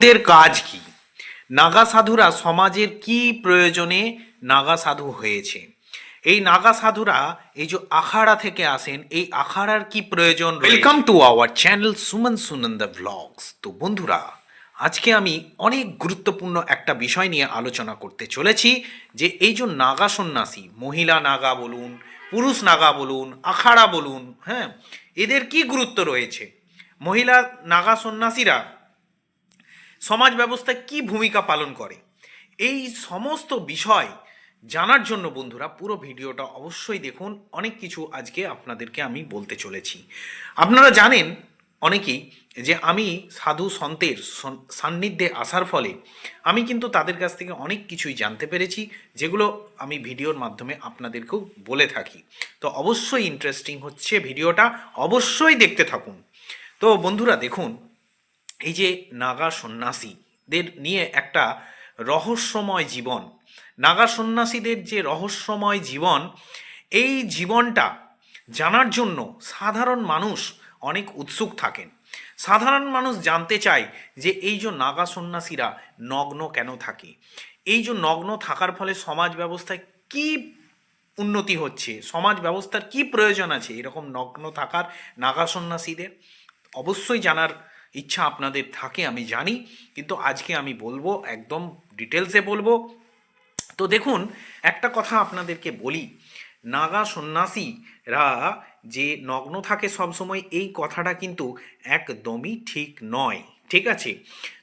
এদের কাজ কি? নাগা সাধুরা সমাজের কি প্রয়োজনে নাগা সাধু হয়েছে? এই নাগা সাধুরা, এই যে আখাড়া থেকে আসেন, এই আখাড়ার কি প্রয়োজন welcome to our channel Suman Sunanda blogs তো বন্ধুরা, আজকে আমি অনেক গুরুত্বপূর্ণ একটা বিষয় নিয়ে আলোচনা করতে চলেছি, যে এই যে নাগা সন্ন্যাসী, মহিলা নাগা বলুন, পুরুষ নাগা বলুন, আখাড়া বলুন হ্যাঁ এদের কি গুরুত্ব রয়েছে? মহিলা নাগা সন্ন্যাসীরা সমাজ ব্যবস্থায় কি ভূমিকা পালন করে? এই সমস্ত বিষয় জানার জন্য বন্ধুরা পুরো ভিডিওটা অবশ্যই দেখুন। অনেক কিছু আজকে আপনাদেরকে আমি বলতে চলেছি। আপনারা জানেন অনেকেই যে আমি সাধু সন্তের সান্নিধ্যে আসার ফলে আমি কিন্তু তাদের কাছ থেকে অনেক কিছুই জানতে পেরেছি, যেগুলো আমি ভিডিওর মাধ্যমে আপনাদেরকেও বলে থাকি। তো অবশ্যই ইন্টারেস্টিং হচ্ছে ভিডিওটা, অবশ্যই দেখতে থাকুন। তো বন্ধুরা দেখুন এই যে নাগা সন্ন্যাসীদের নিয়ে একটা রহস্যময় জীবন। নাগা সন্ন্যাসীদের যে রহস্যময় জীবন, এই জীবনটা জানার জন্য সাধারণ মানুষ অনেক উৎসুক থাকেন। সাধারণ মানুষ জানতে চায় যে এই যে নাগা সন্ন্যাসীরা নগ্ন কেন থাকে? এই যে নগ্ন থাকার ফলে সমাজ ব্যবস্থায় কী উন্নতি হচ্ছে? সমাজ ব্যবস্থার কি প্রয়োজন আছে এরকম নগ্ন থাকার নাগা সন্ন্যাসীদের? অবশ্যই জানার ইচ্ছা আপনাদের থাকে, আমি জানি, কিন্তু আজকে আমি বলব, একদম ডিটেলসে বলব। তো দেখুন, একটা কথা আপনাদেরকে বলি, নাগা সন্ন্যাসীরা যে নগ্ন থাকে সবসময়, এই কথাটা কিন্তু একদমই ঠিক নয়, ঠিক আছে?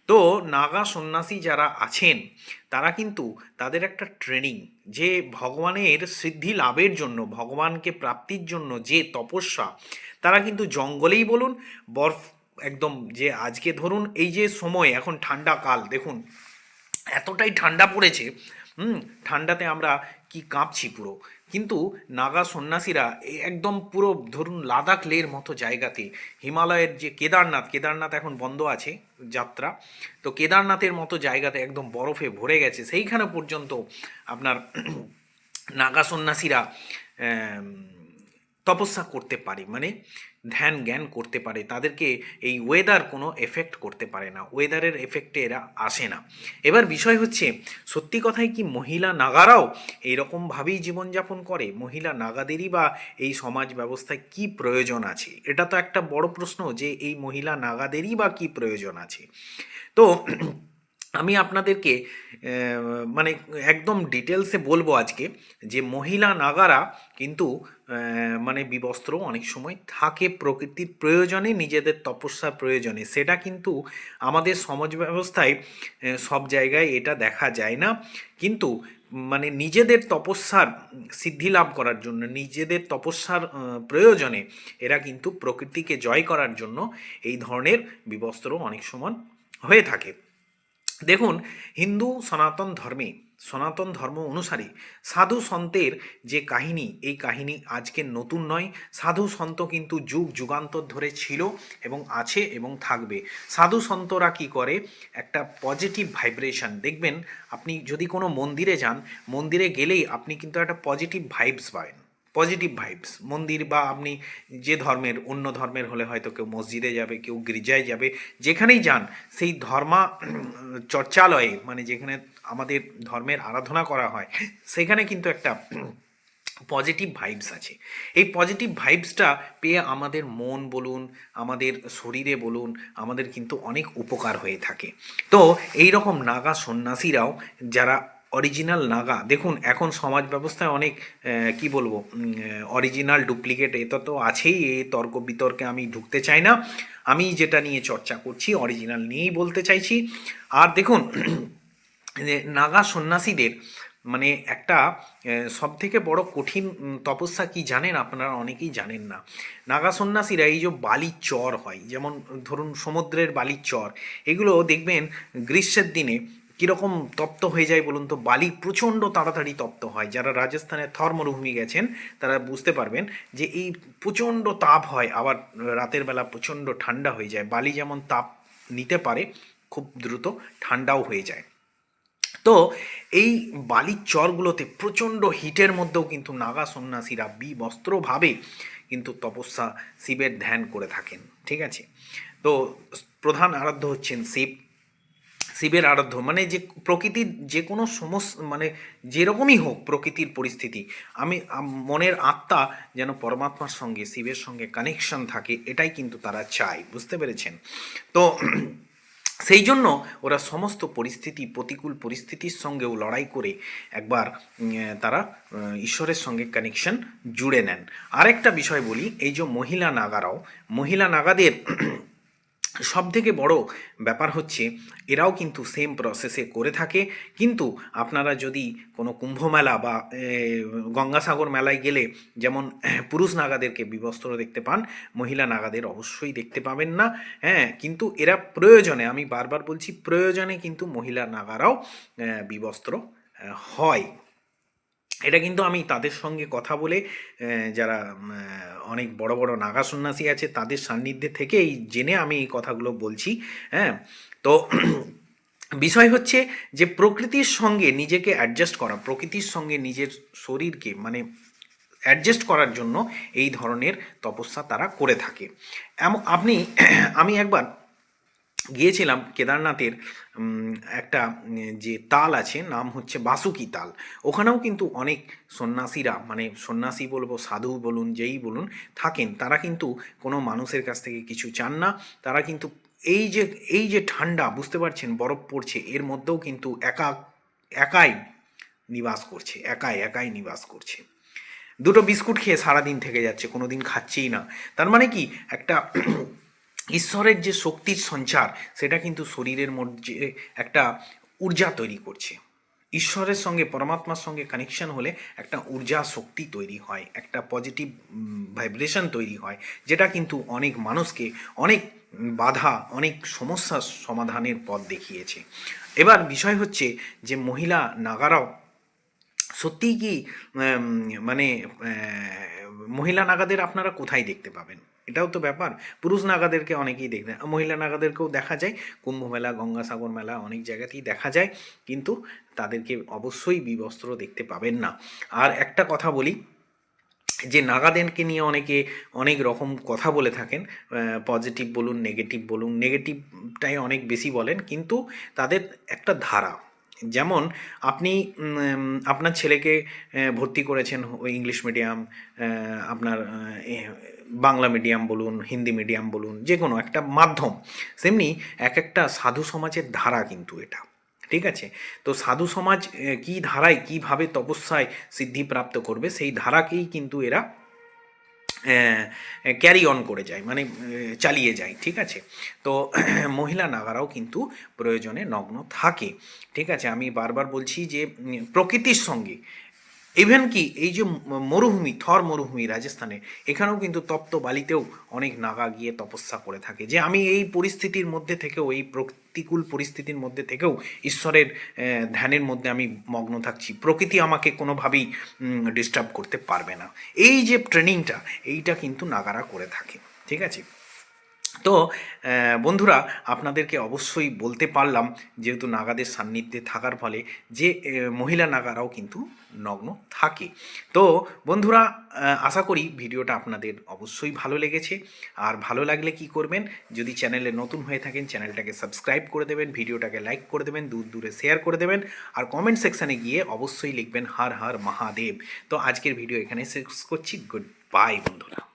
তো নাগা সন্ন্যাসী যারা আছেন, তারা কিন্তু তাদের একটা ট্রেনিং যে ভগবানের সিদ্ধি লাভের জন্য, ভগবানকে প্রাপ্তির জন্য যে তপস্যা, তারা কিন্তু জঙ্গলেই বলুন, বরফ একদম যে আজকে ধরুন এই যে সময়, এখন ঠান্ডা কাল, দেখুন, এতটাই ঠান্ডা পড়েছে, হুম, ঠান্ডাতে আমরা কি কাঁপছি পুরো। কিন্তু নাগা সন্ন্যাসীরা একদম পুরো ধরুন লাদাখ লের মতো জায়গাতে, হিমালয়ের যে কেদারনাথ কেদারনাথ এখন বন্ধ আছে যাত্রা, তো কেদারনাথের মতো জায়গাতে একদম বরফে ভরে গেছে, সেইখানে পর্যন্ত আপনার নাগা সন্ন্যাসীরা তপস্যা করতে পারে। মানে ধ্যান জ্ঞান করতে পারে, তাদেরকে এই ওয়েদার কোনো এফেক্ট করতে পারে না ওয়েদারের এফেক্টে এরা আসে না। এবার বিষয় হচ্ছে, সত্যি কথাই কি মহিলা নাগারাও এইরকমভাবেই জীবনযাপন করে? মহিলা নাগাদেরই বা এই সমাজ ব্যবস্থায় কি প্রয়োজন আছে? এটা তো একটা বড় প্রশ্ন যে এই মহিলা নাগাদেরই বা কি প্রয়োজন আছে? তো আমি আপনাদেরকে মানে একদম ডিটেলসে বলব আজকে যে মহিলা নাগারা কিন্তু মানে বিবস্ত্র অনেক সময় থাকে প্রকৃতির প্রয়োজনে, নিজেদের তপস্যার প্রয়োজনে। সেটা কিন্তু আমাদের সমাজ ব্যবস্থায় সব জায়গায় এটা দেখা যায় না। কিন্তু মানে নিজেদের তপস্যার সিদ্ধি লাভ করার জন্য, নিজেদের তপস্যার প্রয়োজনে এরা কিন্তু প্রকৃতিকে জয় করার জন্য এই ধরনের বিবস্ত্র অনেক সময় হয়ে থাকে। দেখুন, হিন্দু সনাতন ধর্মে, সনাতন ধর্ম অনুসারে সাধু সন্তের যে কাহিনী, এই কাহিনী আজকে নতুন নয়। সাধু সন্ত কিন্তু যুগ যুগান্তর ধরে ছিল এবং আছে এবং থাকবে। সাধু সন্তরা কি করে? একটা পজিটিভ ভাইব্রেশন দেখবেন, আপনি যদি কোনো মন্দিরে যান, মন্দিরে গেলেই আপনি কিন্তু একটা পজিটিভ ভাইবস পাবেন। পজিটিভ ভাইবস মন্দির বা আপনি যে ধর্মের, অন্য ধর্মের হলে হয়তো কেউ মসজিদে যাবে, কেউ গির্জায় যাবে, যেখানেই যান, সেই ধর্মা, চর্চালয়ে মানে যেখানে আমাদের ধর্মের আরাধনা করা হয়, সেখানে কিন্তু একটা পজিটিভ ভাইবস আছে। এই পজিটিভ ভাইবসটা পেয়ে আমাদের মন বলুন, আমাদের শরীরে বলুন, আমাদের কিন্তু অনেক উপকার হয়ে থাকে। তো এই রকম নাগা সন্ন্যাসীরাও যারা অরিজিনাল নাগা দেখুন, এখন সমাজ ব্যবস্থায় অনেক কি বলব অরিজিনাল ডুপ্লিকেট এটা তো আছেই, এই তর্ক বিতর্কে আমি ঢুকতে চাই না। আমি যেটা নিয়ে চর্চা করছি অরিজিনাল নিয়েই বলতে চাইছি। আর দেখুন নাগা সন্ন্যাসীদের মানে একটা সব থেকে বড় কঠিন তপস্যা কি জানেন? আপনারা অনেকেই জানেন না। নাগা সন্ন্যাসীরা এই যে বালির চর হয়, যেমন ধরুন সমুদ্রের বালির চর, এগুলো দেখবেন গ্রীষ্মের দিনে কীরকম তপ্ত হয়ে যায় বলুন তো? বালি প্রচণ্ড তাড়াতাড়ি তপ্ত হয়। যারা রাজস্থানের থর মরুভূমি গেছেন, তারা বুঝতে পারবেন যে এই প্রচণ্ড তাপ হয়, আবার রাতের বেলা প্রচণ্ড ঠান্ডা হয়ে যায়। বালি যেমন তাপ নিতে পারে, খুব দ্রুত ঠান্ডাও হয়ে যায়। তো এই বালির চরগুলোতে প্রচণ্ড হিটের মধ্যেও কিন্তু নাগা সন্ন্যাসীরা বিবস্ত্রভাবে কিন্তু তপস্যা শিবের ধ্যান করে থাকেন। ঠিক আছে? তো প্রধান আরাধ্য হচ্ছেন শিব। শিবের আরাধ্য মানে যে প্রকৃতির যে কোনো সমস্ত মানে যেরকমই হোক প্রকৃতির পরিস্থিতি, আমি মনের আত্মা যেন পরমাত্মার সঙ্গে, শিবের সঙ্গে কানেকশন থাকে, এটাই কিন্তু তারা চায়, বুঝতে পেরেছেন? তো সেই জন্য ওরা সমস্ত পরিস্থিতি, প্রতিকূল পরিস্থিতির সঙ্গেও লড়াই করে একবার তারা ঈশ্বরের সঙ্গে কানেকশন জুড়ে নেন। আরেকটা বিষয় বলি, এই যে মহিলা নাগারাও, মহিলা নাগাদের সব থেকে বড় ব্যাপার হচ্ছে এরাও কিন্তু সেম প্রসেসে করে থাকে। কিন্তু আপনারা যদি কোনো কুম্ভ মেলা বা গঙ্গাসাগর মেলায় গেলে যেমন পুরুষ নাগাদেরকে বিবস্ত্র দেখতে পান, মহিলা নাগাদের অবশ্যই দেখতে পাবেন না। হ্যাঁ কিন্তু এরা প্রয়োজনে, আমি বারবার বলছি প্রয়োজনে কিন্তু মহিলা নাগারাও বিবস্ত্র হয়। এটা কিন্তু আমি তাদের সঙ্গে কথা বলে যারা অনেক বড় বড় নাগা সন্ন্যাসী আছে, তাদের সান্নিধ্যে থেকেই জেনে আমি এই কথাগুলো বলছি হ্যাঁ? তো বিষয় হচ্ছে যে, প্রকৃতির সঙ্গে নিজেকে অ্যাডজাস্ট করা, প্রকৃতির সঙ্গে নিজের শরীরকে মানে অ্যাডজাস্ট করার জন্য এই ধরনের তপস্যা তারা করে থাকে। এমন আপনি, আমি একবার গিয়েছিলাম কেদারনাথের একটা যে তাল আছে, নাম হচ্ছে বাসুকি তাল। ওখানেও কিন্তু অনেক সন্ন্যাসীরা মানে সন্ন্যাসী বলব, সাধু বলুন, যেই বলুন, থাকেন। তারা কিন্তু কোনো মানুষের কাছ থেকে কিছু চান না। তারা কিন্তু এই যে এই যে ঠান্ডা, বুঝতে পারছেন, বরফ পড়ছে, এর মধ্যেও কিন্তু একা, একাই নিবাস করছে, একাই একাই নিবাস করছে। দুটো বিস্কুট খেয়ে সারাদিন থেকে যাচ্ছে কোনো দিন খাচ্ছেই না। তার মানে কি, একটা ঈশ্বরের যে শক্তির সঞ্চার, সেটা কিন্তু শরীরের মধ্যে একটা ঊর্জা তৈরি করছে। ঈশ্বরের সঙ্গে, পরমাত্মার সঙ্গে কানেকশন হলে একটা ঊর্জা শক্তি তৈরি হয়, একটা পজিটিভ ভাইব্রেশন তৈরি হয়, যেটা কিন্তু অনেক মানুষকে অনেক বাধা, অনেক সমস্যার সমাধানের পথ দেখিয়েছে। এবার বিষয় হচ্ছে যে মহিলা নাগারাও সত্যিই কি মানে মহিলা নাগাদের আপনারা কোথায় দেখতে পাবেন? এটাও তো ব্যাপার। পুরুষ নাগাদেরকে অনেকেই দেখতে মহিলা নাগাদেরকেও দেখা যায়। কুম্ভ মেলা গঙ্গাসাগর মেলা অনেক জায়গাতেই দেখা যায়। কিন্তু তাদেরকে অবশ্যই বিবস্ত্র দেখতে পাবেন না। আর একটা কথা বলি, যে নাগাদেরকে নিয়ে অনেকে অনেক রকম কথা বলে থাকেন। পজিটিভ বলুন নেগেটিভ বলুন নেগেটিভটাই অনেক বেশি বলেন। কিন্তু তাদের একটা ধারা যেমন আপনি আপনার ছেলেকে ভর্তি করেছেন ইংলিশ মিডিয়াম আপনার বাংলা মিডিয়াম বলুন, হিন্দি মিডিয়াম বলুন যে কোনো একটা মাধ্যম, সেমনি এক একটা সাধু সমাজের ধারা কিন্তু এটা, ঠিক আছে? তো সাধু সমাজ কি ধারায় কীভাবে তপস্যায় সিদ্ধি প্রাপ্ত করবে, সেই ধারাকেই কিন্তু এরা ক্যারি অন করে যায় মানে চালিয়ে যায়, ঠিক আছে? তো, মহিলা নাগারাও কিন্তু প্রয়োজনে নগ্ন থাকে, ঠিক আছে? আমি বারবার বলছি যে প্রকৃতির সঙ্গে ইভেন কি, এই যে মরুভূমি, থর মরুভূমি রাজস্থানে, এখানেও কিন্তু তপ্ত বালিতেও অনেক নাগা গিয়ে তপস্যা করে থাকে। যে আমি এই পরিস্থিতির মধ্যে থেকেও, এই প্রতিকূল পরিস্থিতির মধ্যে থেকেও ঈশ্বরের ধ্যানের মধ্যে আমি মগ্ন থাকছি। প্রকৃতি আমাকে কোনোভাবেই ডিস্টার্ব করতে পারবে না। এই যে ট্রেনিংটা এইটা কিন্তু নাগারা করে থাকে। ঠিক আছে? তো বন্ধুরা, আপনাদেরকে অবশ্যই বলতে পারলাম, যেহেতু নাগাদের সান্নিধ্যে থাকার ফলে যে মহিলা নাগারাও কিন্তু নগ্ন থাকে। তো, বন্ধুরা আশা করি ভিডিওটা আপনাদের অবশ্যই ভালো লেগেছে। আর ভালো লাগলে কি করবেন? যদি চ্যানেলে নতুন হয়ে থাকেন, চ্যানেলটাকে সাবস্ক্রাইব করে দেবেন, ভিডিওটাকে লাইক করে দেবেন, দূর দূরে শেয়ার করে দেবেন, আর কমেন্ট সেকশানে গিয়ে অবশ্যই লিখবেন, হার হার মহাদেব। তো, আজকের ভিডিও এখানে শেষ করছি। গুড বাই, বন্ধুরা।